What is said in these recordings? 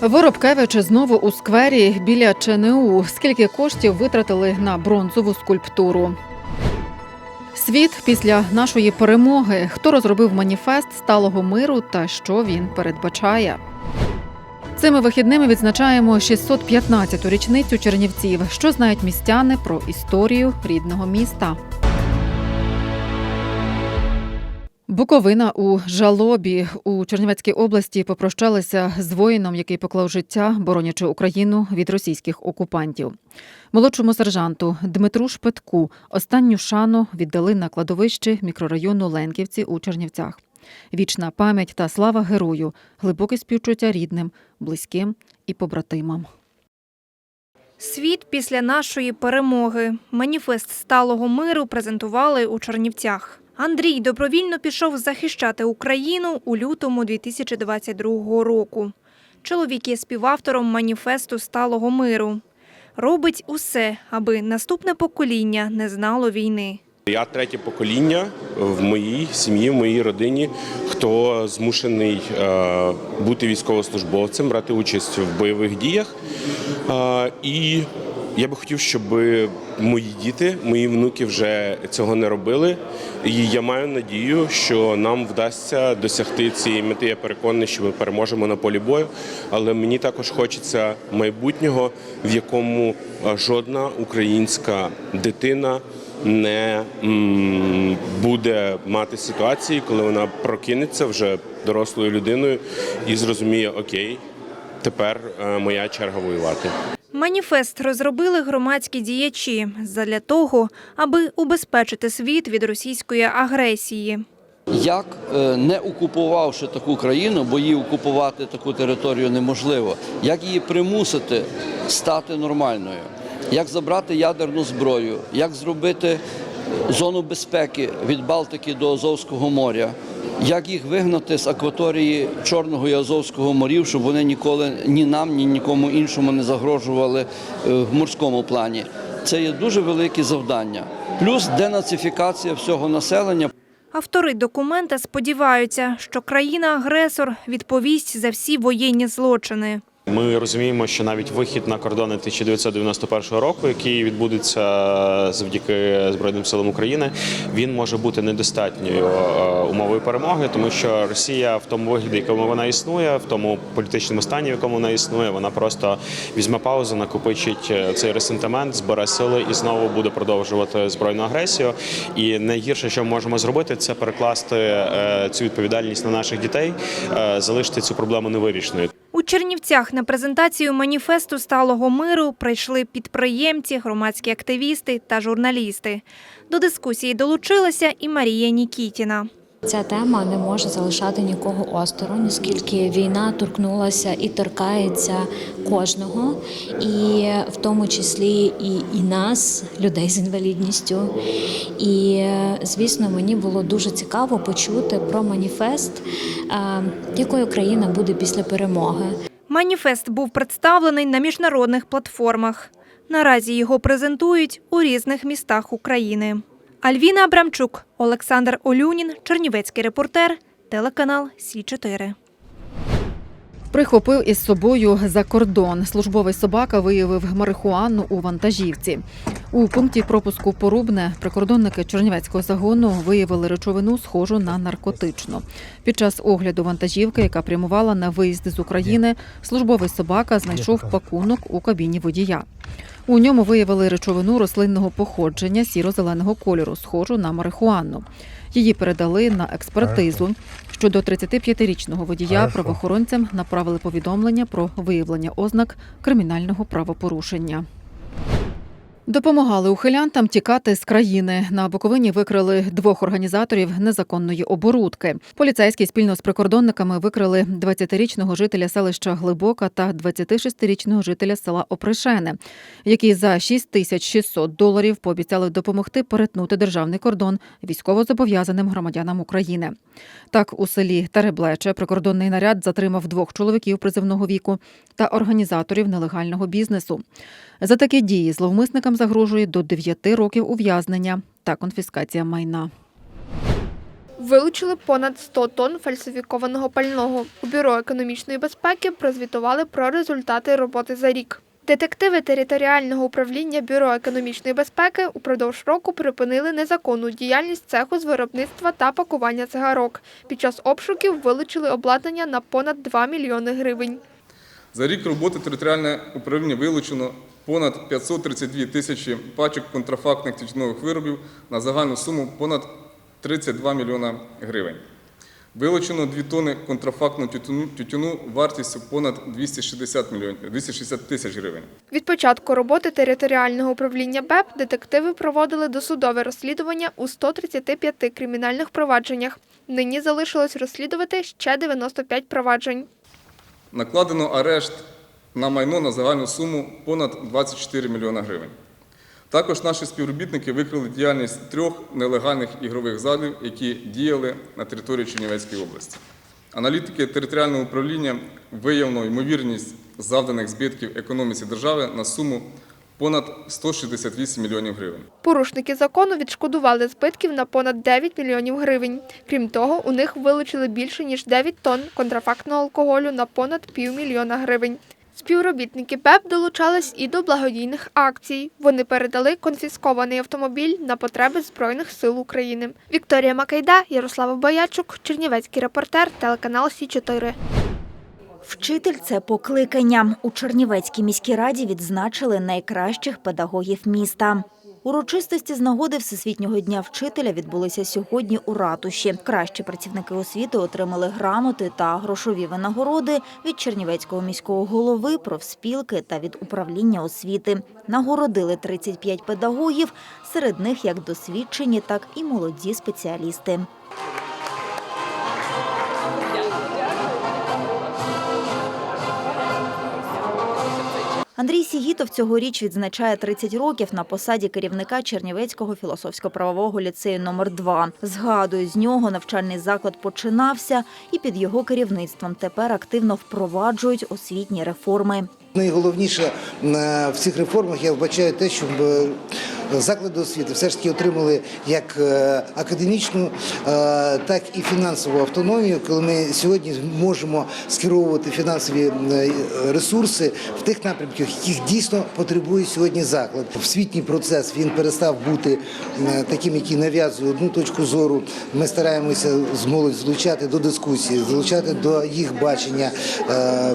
Воробкевич знову у сквері біля ЧНУ. Скільки коштів витратили на бронзову скульптуру? Світ після нашої перемоги. Хто розробив маніфест сталого миру та що він передбачає? Цими вихідними відзначаємо 615-ту річницю Чернівців. Що знають містяни про історію рідного міста? Буковина у жалобі у Чернівецькій області попрощалися з воїном, який поклав життя, боронячи Україну від російських окупантів. Молодшому сержанту Дмитру Шпетку останню шану віддали на кладовищі мікрорайону Ленківці у Чернівцях. Вічна пам'ять та слава герою, глибоке співчуття рідним, близьким і побратимам. Світ після нашої перемоги. Маніфест сталого миру презентували у Чернівцях. Андрій добровільно пішов захищати Україну у лютому 2022 року. Чоловік є співавтором маніфесту сталого миру. Робить усе, аби наступне покоління не знало війни. Я третє покоління в моїй сім'ї, в моїй родині, хто змушений е, бути військовослужбовцем, брати участь в бойових діях. Е, і я би хотів, щоб мої діти, мої внуки вже цього не робили. І я маю надію, що нам вдасться досягти цієї мети. Я переконаний, що ми переможемо на полі бою. Але мені також хочеться майбутнього, в якому е, жодна українська дитина не буде мати ситуації, коли вона прокинеться вже дорослою людиною і зрозуміє, окей, тепер е, моя черга воювати. Маніфест розробили громадські діячі задля того, аби убезпечити світ від російської агресії. Як е, не окупувавши таку країну, бо її окупувати таку територію неможливо, як її примусити стати нормальною, як забрати ядерну зброю, як зробити зону безпеки від Балтики до Азовського моря, як їх вигнати з акваторії Чорного і Азовського морів, щоб вони ніколи ні нам, ні нікому іншому не загрожували е, в морському плані. Це є дуже велике завдання. Плюс денацифікація всього населення. Автори документа сподіваються, що країна-агресор відповість за всі воєнні злочини. Ми розуміємо, що навіть вихід на кордони 1991 року, який відбудеться завдяки Збройним силам України, він може бути недостатньою е, умовою перемоги, тому що Росія в тому вигляді, якому вона існує, в тому політичному стані, в якому вона існує, вона просто візьме паузу, накопичить е, цей ресентимент, збере сили і знову буде продовжувати збройну агресію. І найгірше, що ми можемо зробити, це перекласти е, цю відповідальність на наших дітей, залишити цю проблему невирішеною. У Чернівцях на презентацію маніфесту сталого миру прийшли підприємці, громадські активісти та журналісти. До дискусії долучилася і Марія Нікітіна. Ця тема не може залишати нікого осторонь, оскільки війна торкнулася і торкається кожного, і в тому числі і, і нас, людей з інвалідністю. І звісно, мені було дуже цікаво почути про маніфест, е, якою країна буде після перемоги. Маніфест був представлений на міжнародних платформах. Наразі його презентують у різних містах України. Альвіна Абрамчук, Олександр Олюнін, Чернівецький репортер, телеканал Сі 4 Прихопив із собою за кордон. Службовий собака виявив марихуану у вантажівці. У пункті пропуску Порубне прикордонники Чернівецького загону виявили речовину, схожу на наркотичну. Під час огляду вантажівки, яка прямувала на виїзд з України, службовий собака знайшов пакунок у кабіні водія. У ньому виявили речовину рослинного походження сіро-зеленого кольору, схожу на марихуану. Її передали на експертизу. Щодо 35-річного водія правоохоронцям направили повідомлення про виявлення ознак кримінального правопорушення. Допомагали ухилянтам тікати з країни. На Буковині викрили двох організаторів незаконної оборудки. Поліцейські спільно з прикордонниками викрили 20-річного жителя селища Глибока та 26-річного жителя села Опришене, які за 6600 доларів пообіцяли допомогти перетнути державний кордон військовозобов'язаним громадянам України. Так, у селі Тереблече прикордонний наряд затримав двох чоловіків призивного віку та організаторів нелегального бізнесу. За такі дії зловмисникам загрожує до 9 років ув'язнення та конфіскація майна. Вилучили понад 100 тонн фальсифікованого пального. У бюро економічної безпеки прозвітували про результати роботи за рік. Детективи територіального управління бюро економічної безпеки упродовж року припинили незаконну діяльність цеху з виробництва та пакування цигарок. Під час обшуків вилучили обладнання на понад 2 мільйони гривень. За рік роботи територіальне управління вилучено понад 532 тисячі пачок контрафактних тютюнових виробів на загальну суму понад 32 мільйона гривень. Вилучено 2 тонни контрафактного тютюну, тютюну вартістю понад 260, мільйонів, 260 тисяч гривень. Від початку роботи територіального управління БЕП детективи проводили досудове розслідування у 135 кримінальних провадженнях. Нині залишилось розслідувати ще 95 проваджень. Накладено арешт на майно на загальну суму понад 24 мільйона гривень. Також наші співробітники викрили діяльність трьох нелегальних ігрових залів, які діяли на території Чернівецької області. Аналітики територіального управління виявлено ймовірність завданих збитків економіці держави на суму понад 168 мільйонів гривень. Порушники закону відшкодували збитків на понад 9 мільйонів гривень. Крім того, у них вилучили більше ніж 9 тонн контрафактного алкоголю на понад півмільйона гривень. Співробітники БЕП долучались і до благодійних акцій. Вони передали конфіскований автомобіль на потреби Збройних сил України. Вікторія Макайда, Ярослава Боячук, Чернівецький репортер, телеканал Сі 4 Вчитель це покликання. У Чернівецькій міській раді відзначили найкращих педагогів міста. Урочистості з нагоди Всесвітнього дня вчителя відбулися сьогодні у ратуші. Кращі працівники освіти отримали грамоти та грошові винагороди від Чернівецького міського голови, профспілки та від управління освіти. Нагородили 35 педагогів, серед них як досвідчені, так і молоді спеціалісти. Андрій Сігітов цьогоріч відзначає 30 років на посаді керівника Чернівецького філософсько-правового ліцею номер 2 Згадує, з нього навчальний заклад починався, і під його керівництвом тепер активно впроваджують освітні реформи. Найголовніше е, в цих реформах я вбачаю те, щоб е, заклади освіти все ж таки отримали як е, академічну, е, так і фінансову автономію, коли ми сьогодні можемо скеровувати фінансові е, ресурси в тих напрямках, яких дійсно потребує сьогодні заклад. Освітній процес він перестав бути таким, який нав'язує одну точку зору. Ми стараємося з молодь залучати до дискусії, залучати до їх бачення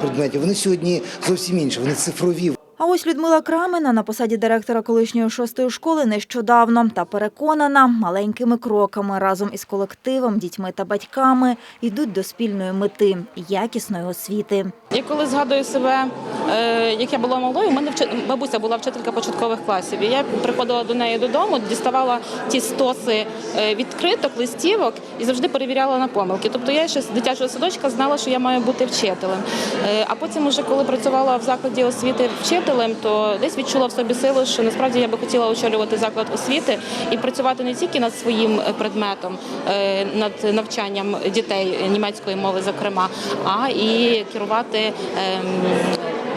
предметів. Вони сьогодні зовсім інші, вони цифрові. А ось Людмила Крамина на посаді директора колишньої шостої школи нещодавно та переконана, маленькими кроками разом із колективом, дітьми та батьками йдуть до спільної мети якісної освіти. Я коли згадую себе, е, як я була молодою, у мене вчи- бабуся була вчителька початкових класів. І я приходила до неї додому, діставала ті стоси е, відкриток, листівок і завжди перевіряла на помилки. Тобто я ще з дитячого садочка знала, що я маю бути вчителем. Е, А потім, уже коли працювала в закладі освіти вчителем, то десь відчула в собі силу, що насправді я би хотіла очолювати заклад освіти і працювати не тільки над своїм е, предметом, е, над навчанням дітей німецької мови, зокрема, а і керувати ем,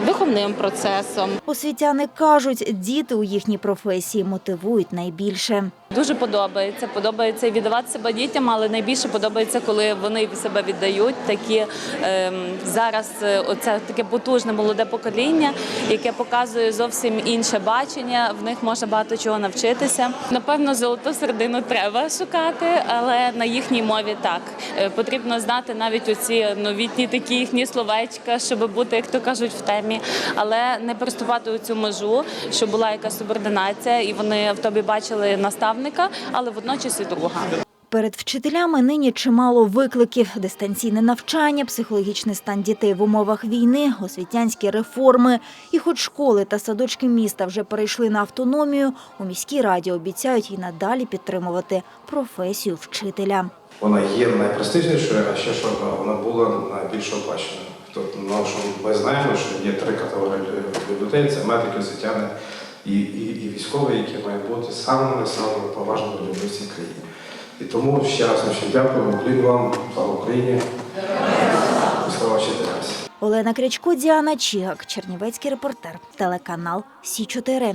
виховним процесом. Освітяни кажуть, діти у їхній професії мотивують найбільше. Дуже подобається. Подобається віддавати себе дітям, але найбільше подобається, коли вони себе віддають. Такі ем, зараз е, оце таке потужне молоде покоління, яке показує зовсім інше бачення. В них можна багато чого навчитися. Напевно, золоту середину треба шукати, але на їхній мові так Е, потрібно знати навіть оці новітні такі їхні словечка, щоб бути, як то кажуть, в темі, але не переступати у цю межу, щоб була якась субординація, і вони в тобі бачили наставника, але водночас і друга. Перед вчителями нині чимало викликів: дистанційне навчання, психологічний стан дітей в умовах війни, освітянські реформи. І хоч школи та садочки міста вже перейшли на автономію, у міській раді обіцяють і надалі підтримувати професію вчителя. Вона є найпрестижнішою, а ще що вона була найбільш оплаченою. Тобто, ну, що ми знаємо, що є три категорії людей: це медики, освітяни і, і, і військові, які мають бути самими самими поважними людьми в цій країні. І тому ще раз ще дякую, Уклін вам, слава Україні, слава вчителям. Олена Крячко, Діана Чігак, Чернівецький репортер, телеканал Сі 4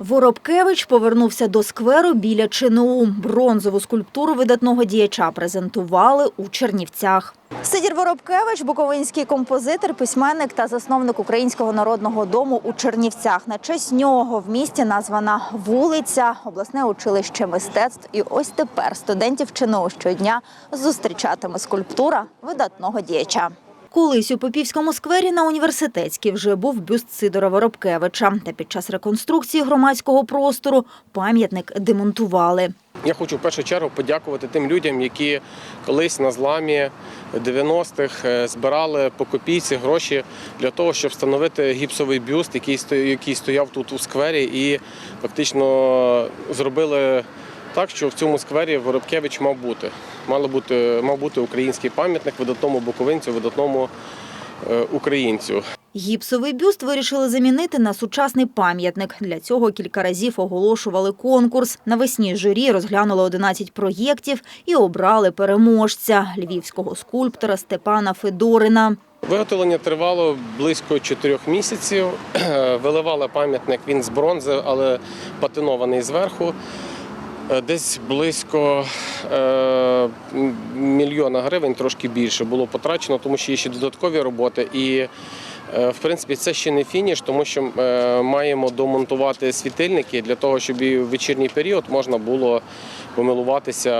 Воробкевич повернувся до скверу біля ЧНУ. Бронзову скульптуру видатного діяча презентували у Чернівцях. Сидір Воробкевич, буковинський композитор, письменник та засновник Українського народного дому у Чернівцях. На честь нього в місті названа вулиця, обласне училище мистецтв. І ось тепер студентів ЧНУ щодня зустрічатиме скульптура видатного діяча. Колись у Попівському сквері на університетській вже був бюст Сидора Воробкевича. Та під час реконструкції громадського простору пам'ятник демонтували. Я хочу в першу чергу подякувати тим людям, які колись на зламі 90-х е, збирали по копійці гроші для того, щоб встановити гіпсовий бюст, який стояв тут у сквері, і фактично зробили так, що в цьому сквері Воробкевич мав бути. Мало бути, мав бути український пам'ятник видатному буковинцю, видатному е, українцю. Гіпсовий бюст вирішили замінити на сучасний пам'ятник. Для цього кілька разів оголошували конкурс. Навесні журі розглянули 11 проєктів і обрали переможця – львівського скульптора Степана Федорина. Виготовлення тривало близько чотирьох місяців. Виливали пам'ятник він з бронзи, але патинований зверху. Е, Десь близько е, мільйона гривень, трошки більше, було потрачено, тому що є ще додаткові роботи. І, е, в принципі, це ще не фініш, тому що е, маємо домонтувати світильники для того, щоб і в вечірній період можна було помилуватися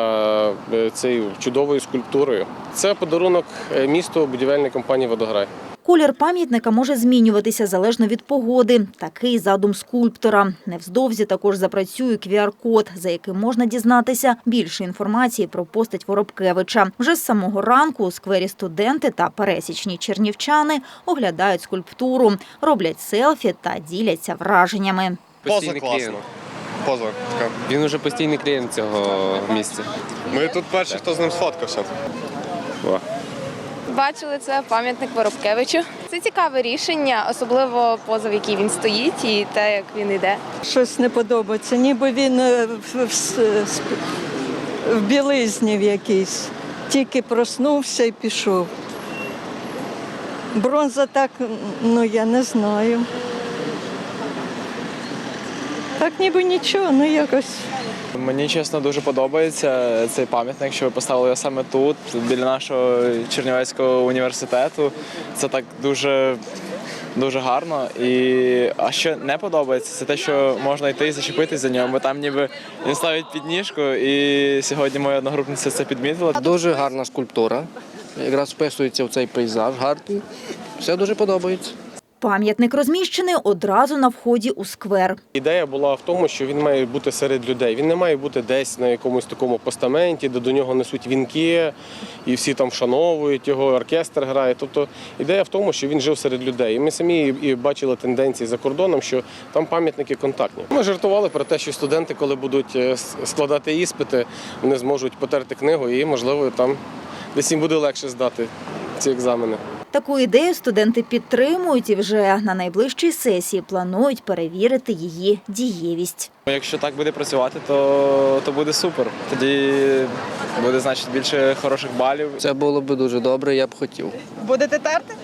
е, цією чудовою скульптурою. Це подарунок е, місту будівельної компанії Водограй. Колір пам'ятника може змінюватися залежно від погоди. Такий задум скульптора. Невздовзі також запрацює QR-код, за яким можна дізнатися більше інформації про постать Воробкевича. Вже з самого ранку у сквері студенти та пересічні чернівчани оглядають скульптуру, роблять селфі та діляться враженнями. Постійний клієнт. Поза така. Він уже постійний клієнт цього місця. Ми тут перші, хто з ним сфоткався. Бачили це пам'ятник Воробкевичу. Це цікаве рішення, особливо поза в якій він стоїть і те, як він йде. Щось не подобається, ніби він е, в, в, в білизні в якійсь. Тільки проснувся і пішов. Бронза так, ну я не знаю. Так ніби нічого, ну якось. Мені чесно дуже подобається цей пам'ятник, що ви поставили його саме тут, біля нашого Чернівецького університету. Це так дуже. Дуже гарно. І а що не подобається, це те, що можна йти і зачепитись за нього, бо там ніби він ставить підніжку, і сьогодні моя одногрупниця це підмітила. Дуже гарна скульптура. Якраз вписується в цей пейзаж гарний. Все дуже подобається. Пам'ятник розміщений одразу на вході у сквер. Ідея була в тому, що він має бути серед людей. Він не має бути десь на якомусь такому постаменті, де до нього несуть вінки, і всі там вшановують його, оркестр грає. Тобто ідея в тому, що він жив серед людей. І ми самі і бачили тенденції за кордоном, що там пам'ятники контактні. Ми жартували про те, що студенти, коли будуть е, складати іспити, вони зможуть потерти книгу і, можливо, там десь їм буде легше здати ці екзамени. Таку ідею студенти підтримують і вже на найближчій сесії планують перевірити її дієвість. Якщо так буде працювати, то, то буде супер. Тоді буде значить більше хороших балів. Це було б дуже добре, я б хотів. Будете терти?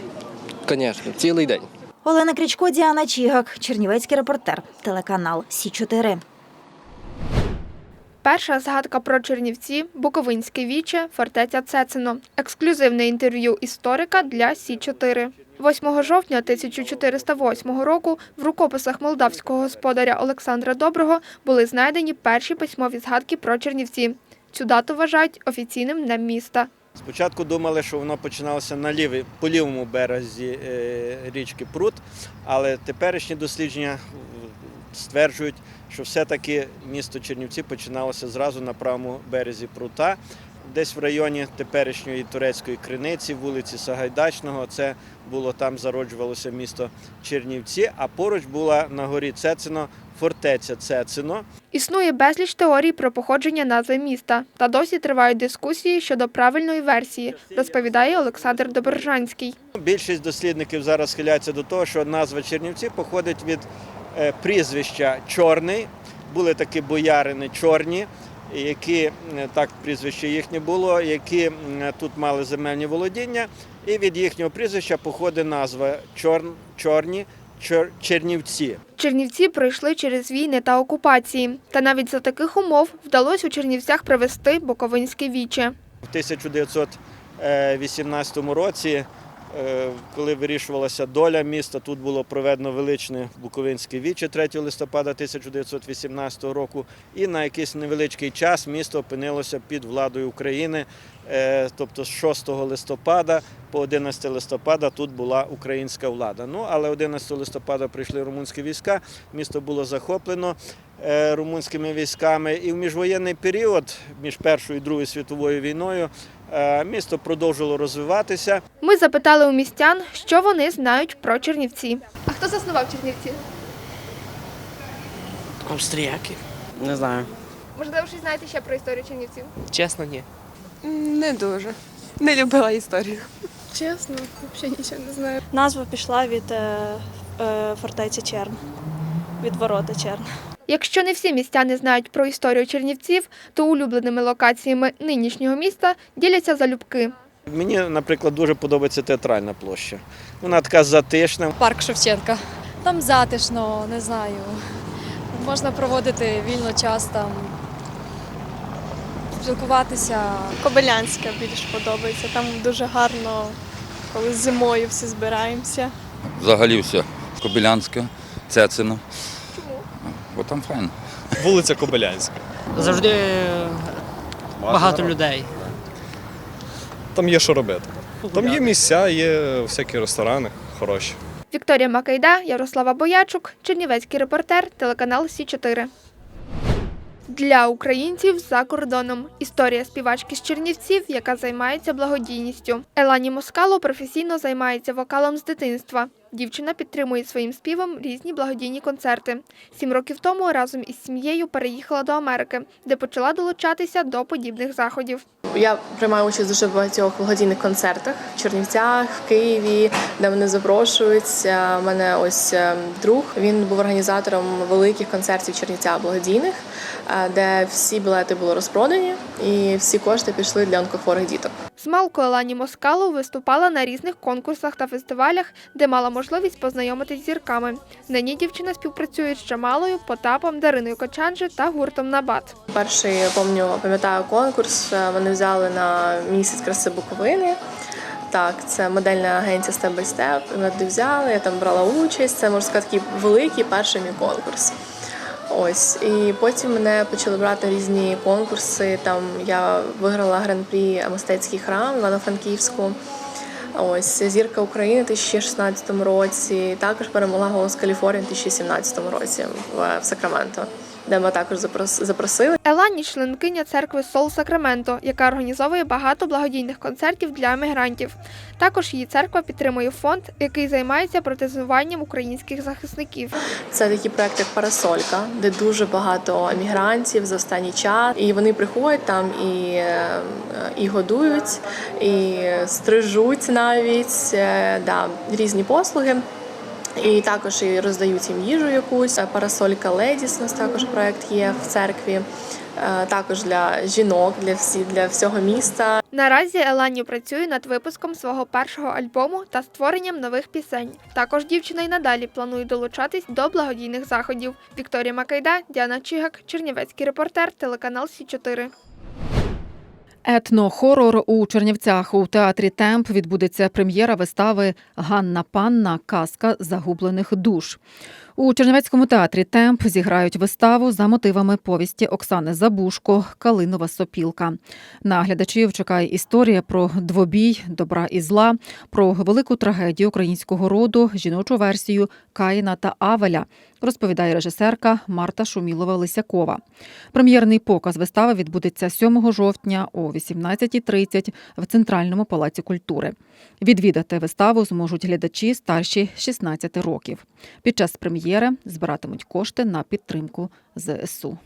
Звісно, цілий день. Олена Крічко, Діана Чігак, Чернівецький репортер, телеканал Сі 4 Перша згадка про Чернівці, Буковинське віче, фортеця Цецино. Ексклюзивне інтерв'ю історика для Сі 4 8 жовтня 1408 року в рукописах молдавського господаря Олександра Доброго були знайдені перші письмові згадки про Чернівці. Цю дату вважають офіційним днем міста. Спочатку думали, що воно починалося на лівій, по лівому березі е, річки Прут, але теперішні дослідження стверджують, що все-таки місто Чернівці починалося зразу на правому березі Прута, десь в районі теперішньої турецької криниці, вулиці Сагайдачного. Це було там зароджувалося місто Чернівці, а поруч була на горі Цецино фортеця Цецино. Існує безліч теорій про походження назви міста, та досі тривають дискусії щодо правильної версії, розповідає Олександр Добержанський. Більшість дослідників зараз схиляються до того, що назва Чернівці походить від е, прізвища Чорний. Були такі боярини чорні, які так прізвище їхнє було, які тут мали земельні володіння, і від їхнього прізвища походить назва Чорн, Чорні Чер- Чернівці. Чернівці пройшли через війни та окупації. Та навіть за таких умов вдалося у Чернівцях привести Буковинське віче. В 1918 році, е, коли вирішувалася доля міста, тут було проведено величне Буковинське віче 3 листопада 1918 року. І на якийсь невеличкий час місто опинилося під владою України. Е, Тобто з 6 листопада по 11 листопада тут була українська влада. Ну але 11 листопада прийшли румунські війська, місто було захоплено е, румунськими військами. І в міжвоєнний період, між Першою і Другою світовою війною, е, місто продовжило розвиватися. Ми запитали у містян, що вони знають про Чернівці. А хто заснував Чернівці? Австріяки. Не знаю. Можливо, щось знаєте ще про історію Чернівців? Чесно, ні. Не дуже. Не любила історію. Чесно, взагалі нічого не знаю. Назва пішла від е, е, фортеці Черн, від ворота Черн. Якщо не всі містяни знають про історію Чернівців, то улюбленими локаціями нинішнього міста діляться залюбки. Мені, наприклад, дуже подобається театральна площа. Вона така затишна. Парк Шевченка. Там затишно, не знаю. Можна проводити вільно час там, спілкуватися. Кобилянська більш подобається. Там дуже гарно, коли зимою всі збираємося. Взагалі все. Кобилянська, Цецино. Бо там файно. Вулиця Кобилянська. Завжди багато людей. Там є що робити. Там є місця, є всякі ресторани хороші. Вікторія Макайда, Ярослава Боячук, Чернівецький репортер, телеканал Сі 4 Для українців за кордоном. Історія співачки з Чернівців, яка займається благодійністю. Елані Москало професійно займається вокалом з дитинства. Дівчина підтримує своїм співом різні благодійні концерти. Сім років тому разом із сім'єю переїхала до Америки, де почала долучатися до подібних заходів. Я приймаю участь в дуже багатьох благодійних концертах в Чернівцях, в Києві, де мене запрошують. У мене ось е, друг. Він був організатором великих концертів в Чернівцях благодійних, е, де всі білети були розпродані, і всі кошти пішли для онкохворих діток. З малку Елані Москало виступала на різних конкурсах та фестивалях, де мала можливість познайомитись з зірками. Нині дівчина співпрацює з Джамалою, Потапом, Дариною Кочанджи та гуртом Набат. Перший помню, пам'ятаю конкурс. е, Мене взяли на місяць краси Буковини. Так, це модельна агенція Step by Step. Туди взяли, я там брала участь. Це можна сказати, такий великий перший мій конкурс. Ось і потім мене почали брати різні конкурси. Там я виграла гран-прі мистецький храм Івано-Франківську. Ось зірка України у 2016 році. Також перемогла голос Каліфорнії в 2017 році в в Сакраменто, де ми також запрос- запросили. Елані членкиня церкви Сол Сакраменто, яка організовує багато благодійних концертів для емігрантів. Також її церква підтримує фонд, який займається протезуванням українських захисників. Це такий проект, як Парасолька, де дуже багато емігрантів за останній час. І вони приходять там і, е, і годують, і стрижуть навіть е, да, різні послуги. І також і роздають їм їжу якусь. Парасолька Ледіс у нас також проект є в церкві. Е, Також для жінок, для всі для всього міста. Наразі Елані працює над випуском свого першого альбому та створенням нових пісень. Також дівчина й надалі планує долучатись до благодійних заходів. Вікторія Макайда, Діана Чигак, Чернівецький репортер, телеканал Сі 4 Етнохорор у Чернівцях у театрі Темп відбудеться прем'єра вистави Ганна Панна Казка загублених душ. У Чернівецькому театрі Темп зіграють виставу за мотивами повісті Оксани Забушко Калинова сопілка. На глядачів чекає історія про двобій добра і зла, про велику трагедію українського роду, жіночу версію Каїна та Авеля. Розповідає режисерка Марта Шумілова Лисякова. Прем'єрний показ вистави відбудеться 7 жовтня о 18.30 в Центральному палаці культури. Відвідати виставу зможуть глядачі старші 16 років. Під час прем'єри збиратимуть кошти на підтримку ЗСУ.